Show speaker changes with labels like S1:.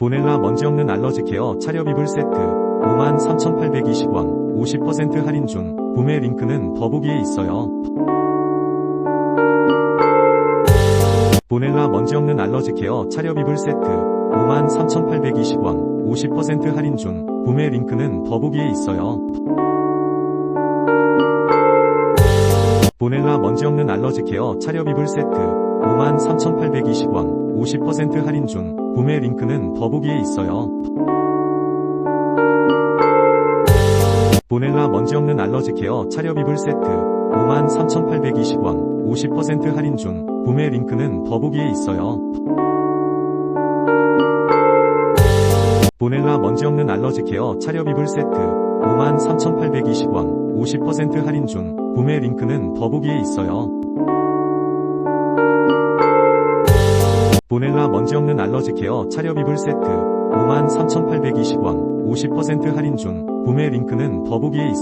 S1: 보넬라 먼지 없는 알러지 케어 차렵 이불 세트. 53,820원. 50% 할인 중. 구매 링크는 더보기에 있어요. 보넬라 먼지 없는 알러지 케어 차렵 이불 세트. 53,820원. 50% 할인 중. 구매 링크는 더보기에 있어요. 보넬라 먼지 없는 알러지 케어 차렵 이불 세트. 53,820원. 50% 할인 중 구매 링크는 더보기에 있어요. 보넬라 먼지 없는 알러지 케어 차렵 이불 세트 53,820원 50% 할인 중 구매 링크는 더보기에 있어요. 보넬라 먼지 없는 알러지 케어 차렵 이불 세트 53,820원 50% 할인 중 구매 링크는 더보기에 있어요. 보넬라 먼지 없는 알러지 케어 차렵 이불 세트 53,820원 50% 할인 중 구매 링크는 더보기에 있어요.